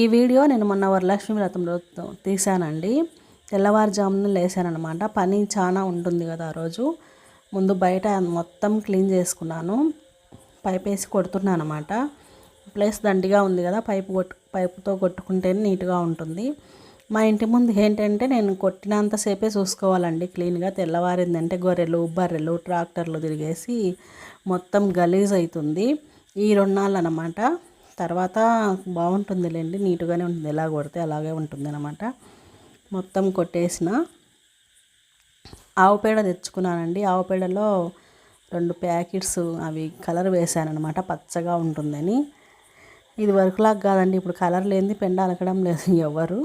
ఈ వీడియో నేను మొన్న వరలక్ష్మి వ్రతంలో తీశానండి. తెల్లవారుజామున లేసానమాట పని చాలా ఉంటుంది కదా ఆ రోజు. ముందు బయట మొత్తం క్లీన్ చేసుకున్నాను. పైప్ వేసి కొడుతున్నాను అనమాట ప్లేస్ దండిగా ఉంది కదా పైపు కొట్టు పైపుతో కొట్టుకుంటేనే నీట్గా ఉంటుంది. మా ఇంటి ముందు ఏంటంటే నేను కొట్టినంతసేపే చూసుకోవాలండి క్లీన్గా. తెల్లవారిందంటే గొర్రెలు బర్రెలు ట్రాక్టర్లు తిరిగేసి మొత్తం గలీజ్ అవుతుంది ఈ రెండు నాళ్ళు అనమాట తర్వాత బాగుంటుందిలేండి నీట్గానే ఉంటుంది. ఎలా కొడితే అలాగే ఉంటుంది అనమాట మొత్తం కొట్టేసిన ఆవు పేడ తెచ్చుకున్నానండి. ఆవు పేడలో రెండు ప్యాకెట్స్ అవి కలర్ వేసాను అనమాట పచ్చగా ఉంటుందని. ఇది వరకులాగా కాదండి ఇప్పుడు కలర్ లేనిది పెండ అలకడం లేదు ఎవరు.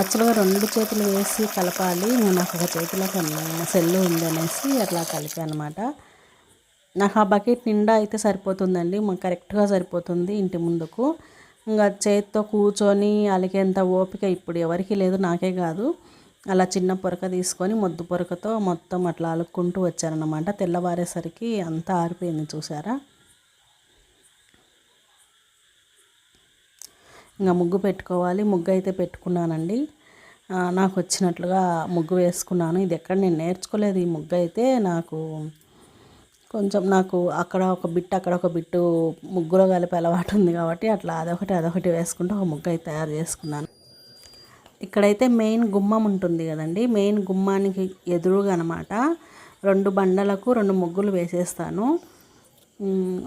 యాక్చువల్గా రెండు చేతులు వేసి కలపాలి. నాకు ఒక చేతిలో సెల్లు ఉందనేసి అట్లా కలిపాను అనమాట నాకు ఆ బకెట్ నిండా అయితే సరిపోతుందండి. మాకు కరెక్ట్గా సరిపోతుంది ఇంటి ముందుకు. ఇంకా చేతితో కూర్చొని అలికేంత ఓపిక ఇప్పుడు ఎవరికి లేదు నాకే కాదు. అలా చిన్న పొరక తీసుకొని మొద్దు పొరకతో మొత్తం అట్లా అలుక్కుంటూ వచ్చారనమాట తెల్లవారేసరికి అంతా ఆరిపోయింది చూసారా? ఇంకా ముగ్గు పెట్టుకోవాలి. ముగ్గు అయితే పెట్టుకున్నానండి. నాకు వచ్చినట్లుగా ముగ్గు వేసుకున్నాను. ఇది ఎక్కడ నేను నేర్చుకోలేదు. ఈ ముగ్గు అయితే నాకు కొంచెం నాకు అక్కడ ఒక బిట్ అక్కడ ఒక బిట్టు ముగ్గులో కలిపి అలవాటు ఉంది కాబట్టి అట్లా అదొకటి అదొకటి వేసుకుంటూ ఒక ముగ్గు అయితే తయారు చేసుకున్నాను. ఇక్కడైతే మెయిన్ గుమ్మం ఉంటుంది కదండి. మెయిన్ గుమ్మానికి ఎదురుగా అనమాట రెండు బండలకు రెండు ముగ్గులు వేసేస్తాను.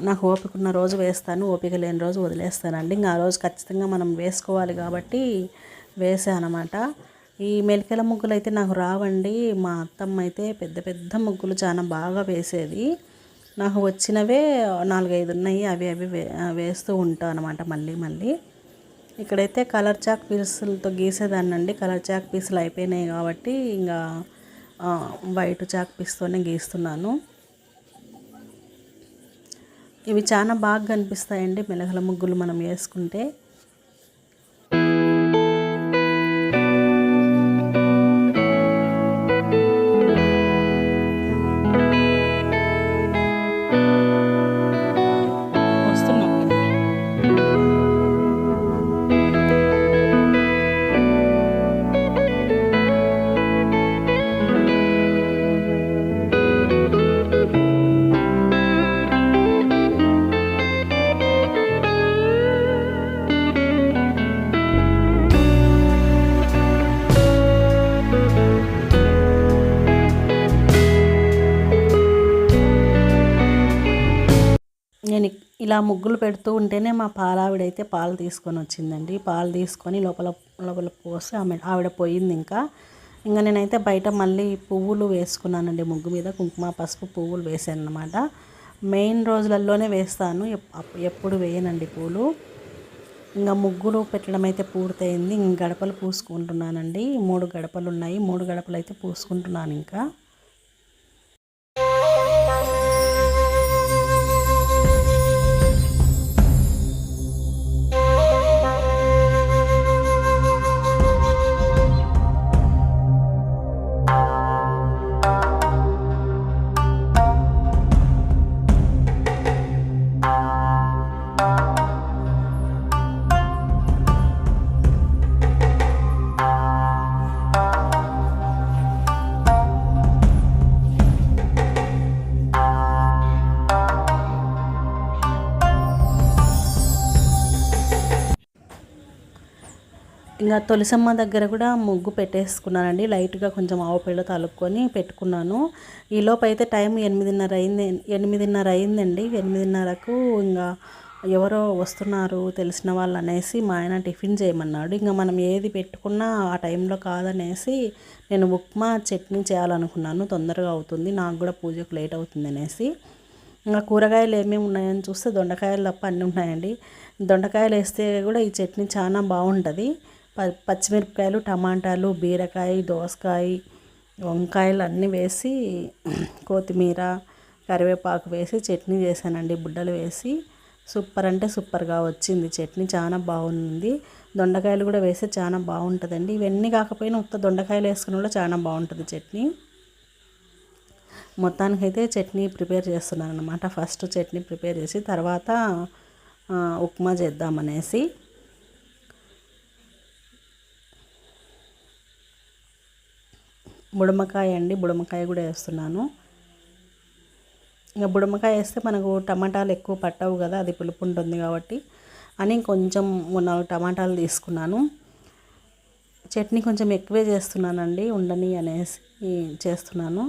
నాకు ఓపిక ఉన్న రోజు వేస్తాను ఓపిక లేని రోజు వదిలేస్తానండి. ఇంకా ఆ రోజు ఖచ్చితంగా మనం వేసుకోవాలి కాబట్టి వేసానమాట. ఈ మెలికల ముగ్గులు అయితే నాకు రావండి. మా అత్తమ్మ అయితే పెద్ద పెద్ద ముగ్గులు చాలా బాగా వేసేది. నాకు వచ్చినవే నాలుగైదు ఉన్నాయి. అవి అవి వేస్తూ ఉంటాను అనమాట మళ్ళీ మళ్ళీ. ఇక్కడైతే కలర్ చాక్ పీసులతో గీసేదాన్నండి. కలర్ చాక్ పీసులు అయిపోయినాయి కాబట్టి ఇంకా వైట్ చాక్ పీస్తోనే గీస్తున్నాను. ఇవి చాలా బాగా కనిపిస్తాయండి. మెలగల ముగ్గులు మనం వేసుకుంటే నేను ఇలా ముగ్గులు పెడుతూ ఉంటేనే మా పాలావిడైతే పాలు తీసుకొని వచ్చిందండి. పాలు తీసుకొని లోపల లోపల పోసి ఆమె ఆవిడ పోయింది ఇంకా. ఇంకా నేనైతే బయట మళ్ళీ పువ్వులు వేసుకున్నానండి ముగ్గు మీద. కుంకుమ పసుపు పువ్వులు వేసాను అనమాట మెయిన్ రోజులలోనే వేస్తాను. ఎప్పుడు వేయనండి పూలు. ఇంకా ముగ్గులు పెట్టడం అయితే పూర్తయింది. ఇంక గడపలు పూసుకుంటున్నానండి. మూడు గడపలు ఉన్నాయి. మూడు గడపలు అయితే పూసుకుంటున్నాను ఇంకా. ఇంకా తొలిసమ్మ దగ్గర కూడా ముగ్గు పెట్టేసుకున్నానండి. లైట్గా కొంచెం ఆవు పేడ తలుపుకొని పెట్టుకున్నాను. ఈలోపు అయితే టైం ఎనిమిదిన్నర అయింది ఎనిమిదిన్నర అయిందండి. ఎనిమిదిన్నరకు ఇంకా ఎవరో వస్తున్నారు తెలిసిన వాళ్ళు అనేసి మా ఆయన టిఫిన్ చేయమన్నాడు. ఇంకా మనం ఏది పెట్టుకున్నా ఆ టైంలో కాదనేసి నేను ఉప్మా చట్నీ చేయాలనుకున్నాను. తొందరగా అవుతుంది. నాకు కూడా పూజకు లేట్ అవుతుంది అనేసి. ఇంకా కూరగాయలు ఏమేమి ఉన్నాయని చూస్తే దొండకాయలు తప్ప అన్నీ ఉన్నాయండి. దొండకాయలు వేస్తే కూడా ఈ చట్నీ చాలా బాగుంటుంది. పచ్చిమిరపకాయలు టమాటాలు బీరకాయ దోసకాయ వంకాయలు అన్నీ వేసి కొత్తిమీర కరివేపాకు వేసి చట్నీ చేశానండి బుడ్డలు వేసి. సూపర్ అంటే సూపర్గా వచ్చింది. చట్నీ చాలా బాగుంది. దొండకాయలు కూడా వేస్తే చాలా బాగుంటుందండి. ఇవన్నీ కాకపోయినా ఉత్త దొండకాయలు వేసుకుని కూడా చాలా బాగుంటుంది చట్నీ. మొత్తానికైతే చట్నీ ప్రిపేర్ చేస్తున్నాను అనమాట ఫస్ట్ చట్నీ ప్రిపేర్ చేసి తర్వాత ఉప్మా చేద్దామనేసి. బుడమకాయ అండి బుడమకాయ కూడా వేస్తున్నాను. ఇంకా బుడమకాయ వేస్తే మనకు టమాటాలు ఎక్కువ పట్టవు కదా అది పులుపు ఉంటుంది కాబట్టి అని కొంచెం నాలుగు టమాటాలు తీసుకున్నాను. చట్నీ కొంచెం ఎక్కువే చేస్తున్నానండి ఉండని అనేసి చేస్తున్నాను.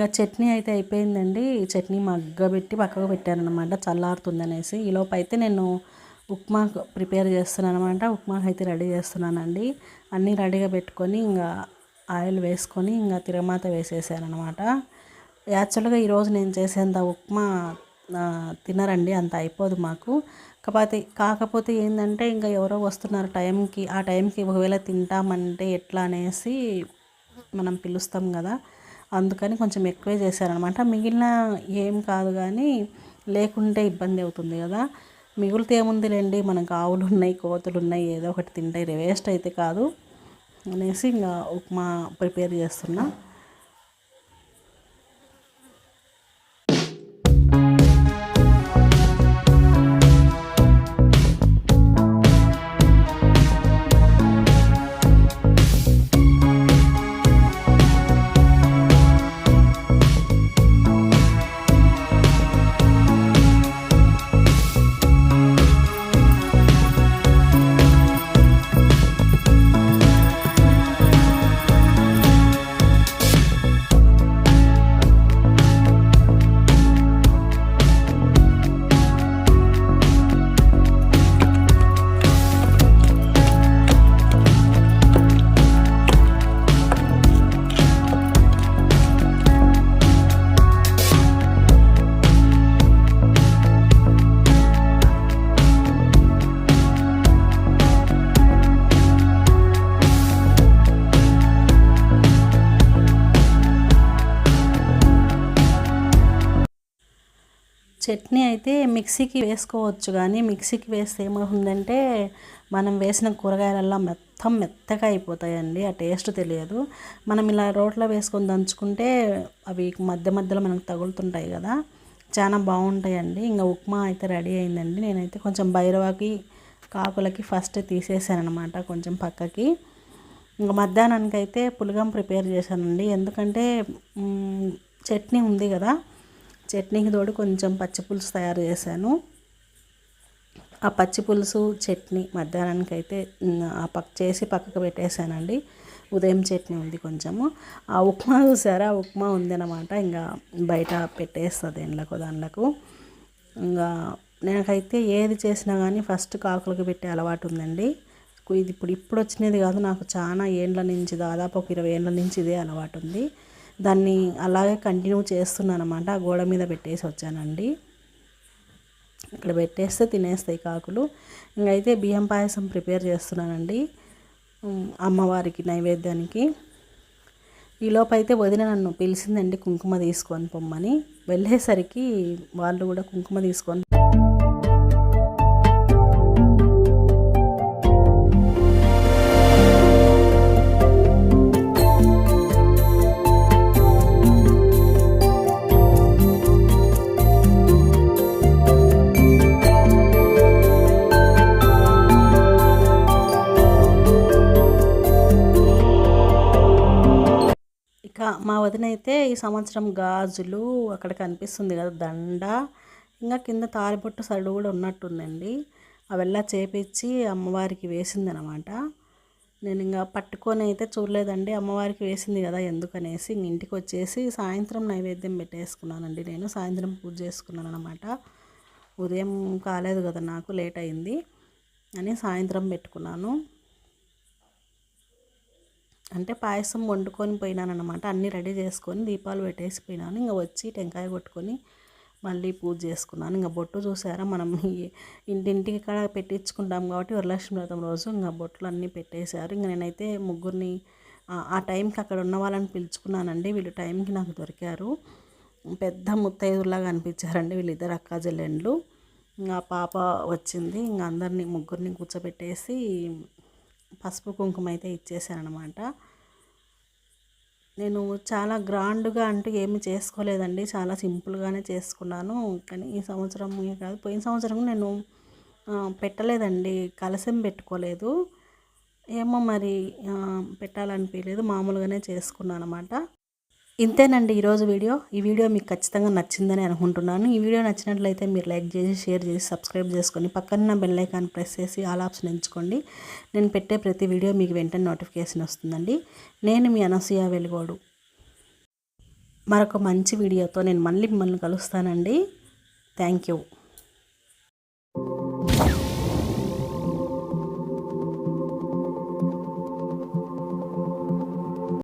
ఇంకా చట్నీ అయితే అయిపోయిందండి. చట్నీ మగ్గబెట్టి పక్కకు పెట్టాను అనమాట చల్లారుతుంది అనేసి ఈలోపు అయితే నేను ఉప్మా ప్రిపేర్ చేస్తున్నాను అనమాట ఉప్మా అయితే రెడీ చేస్తున్నానండి. అన్నీ రెడీగా పెట్టుకొని ఇంకా ఆయిల్ వేసుకొని ఇంకా తిరమాత వేసేసాను అనమాట యాక్చువల్గా ఈరోజు నేను చేసేంత ఉప్మా తినరండి అంత అయిపోదు మాకు. కాకపోతే కాకపోతే ఏంటంటే ఇంకా ఎవరో వస్తున్నారు టైంకి ఆ టైంకి ఒకవేళ తింటామంటే ఎట్లా అనేసి మనం పిలుస్తాం కదా. అందుకని కొంచెం ఎక్కువే చేశారనమాట. మిగిలిన ఏం కాదు కానీ లేకుంటే ఇబ్బంది అవుతుంది కదా. మిగులితే ఏముందిలేండి? మనకు ఆవులు ఉన్నాయి కోతులు ఉన్నాయి ఏదో ఒకటి తింటాయి వేస్ట్ అయితే కాదు. అనేసి ఇంకా ఉప్మా ప్రిపేర్ చేస్తున్నా. చట్నీ అయితే మిక్సీకి వేసుకోవచ్చు కానీ మిక్సీకి వేస్తే ఏమవుతుందంటే మనం వేసిన కూరగాయలల్లో మొత్తం మెత్తగా అయిపోతాయండి. ఆ టేస్ట్ తెలియదు. మనం ఇలా రోట్లో వేసుకొని దంచుకుంటే అవి మధ్య మధ్యలో మనకు తగులుతుంటాయి కదా. చాలా బాగుంటాయండి. ఇంకా ఉప్మా అయితే రెడీ అయిందండి. నేనైతే కొంచెం భైరవాకి కాకులకి ఫస్ట్ తీసేసాను అనమాట కొంచెం పక్కకి. ఇంకా మధ్యాహ్నానికి అయితే పులగం ప్రిపేర్ చేశానండి. ఎందుకంటే చట్నీ ఉంది కదా. చట్నీకి తోడు కొంచెం పచ్చి పులుసు తయారు చేశాను. ఆ పచ్చి పులుసు చట్నీ మధ్యాహ్నానికి అయితే ఆ పక్ చేసి పక్కకు పెట్టేశానండి. ఉదయం చట్నీ ఉంది కొంచెము. ఆ ఉప్మా చూసారా? ఆ ఉప్మా ఉందన్నమాట. ఇంకా బయట పెట్టేస్తుంది ఎండ్లకు దాంట్లకు ఇంకా నాకైతే ఏది చేసినా కానీ ఫస్ట్ కాకులకు పెట్టే అలవాటు ఉందండి. ఇది ఇప్పుడు ఇప్పుడు వచ్చినది కాదు. నాకు చాలా ఏండ్ల నుంచి దాదాపు ఒక ఇరవై ఏండ్ల నుంచి ఇదే అలవాటు ఉంది. దాన్ని అలాగే కంటిన్యూ చేస్తున్నాను అనమాట ఆ గోడ మీద పెట్టేసి వచ్చానండి. ఇక్కడ పెట్టేస్తే తినేస్తాయి కాకులు. ఇంకైతే బియ్యం పాయసం ప్రిపేర్ చేస్తున్నానండి. అమ్మవారికి నైవేద్యానికి. ఈలోపు అయితే వదిన నన్ను పిలిచిందండి కుంకుమ తీసుకొని పొమ్మని. వెళ్ళేసరికి వాళ్ళు కూడా కుంకుమ తీసుకొని అయితే ఈ సంవత్సరం గాజులు అక్కడ కనిపిస్తుంది కదా దండ. ఇంకా కింద తాలిబొట్టు సరుడు కూడా ఉన్నట్టుందండి. అవెల్లా చేపించి అమ్మవారికి వేసిందనమాట. నేను ఇంకా పట్టుకొని అయితే చూడలేదండి అమ్మవారికి వేసింది కదా ఎందుకనేసి. ఇంటికి వచ్చేసి సాయంత్రం నైవేద్యం పెట్టేసుకున్నానండి నేను. సాయంత్రం పూజ చేసుకున్నాను అనమాట ఉదయం కాలేదు కదా నాకు లేట్ అయింది అని సాయంత్రం పెట్టుకున్నాను. అంటే పాయసం వండుకొని పోయినాను అనమాట అన్నీ రెడీ చేసుకొని దీపాలు పెట్టేసిపోయినాను ఇంకా వచ్చి టెంకాయ కొట్టుకొని మళ్ళీ పూజ చేసుకున్నాను. ఇంకా బొట్టు చూసారా? మనం ఇంటింటికి ఇక్కడ పెట్టించుకుంటాం కాబట్టి వరలక్ష్మి వ్రతం రోజు ఇంకా బొట్లు అన్నీ పెట్టేశారు. ఇంకా నేనైతే ముగ్గురిని ఆ- ఆ టైంకి అక్కడ ఉన్న వాళ్ళని పిలుచుకున్నానండి. వీళ్ళు టైంకి నాకు దొరికారు. పెద్ద ముత్తైదులాగా అనిపించారండి వీళ్ళిద్దరు అక్క చెల్లెండ్లు. ఇంకా పాప వచ్చింది. ఇంకా అందరినీ ముగ్గురిని కూర్చోబెట్టేసి పసుపు కుంకుమ అయితే ఇచ్చేసానమాట నేను చాలా గ్రాండ్గా అంటూ ఏమి చేసుకోలేదండి. చాలా సింపుల్గానే చేసుకున్నాను. కానీ ఈ సంవత్సరం కాదు పోయిన సంవత్సరం నేను పెట్టలేదండి. కలసం పెట్టుకోలేదు. ఏమో మరి పెట్టాలనిపించలేదు మామూలుగానే చేసుకున్నాను అనమాట ఇంతేనండి ఈరోజు వీడియో. ఈ వీడియో మీకు ఖచ్చితంగా నచ్చిందని అనుకుంటున్నాను. ఈ వీడియో నచ్చినట్లయితే మీరు లైక్ చేసి షేర్ చేసి సబ్స్క్రైబ్ చేసుకొని పక్కన బెల్ ఐకాన్ ప్రెస్ చేసి ఆల్ ఆప్షన్ ఎంచుకోండి. నేను పెట్టే ప్రతి వీడియో మీకు వెంటనే నోటిఫికేషన్ వస్తుందండి. నేను మీ అనసూయ వెలుగోడు. మరొక మంచి వీడియోతో నేను మళ్ళీ మిమ్మల్ని కలుస్తానండి. Thank you.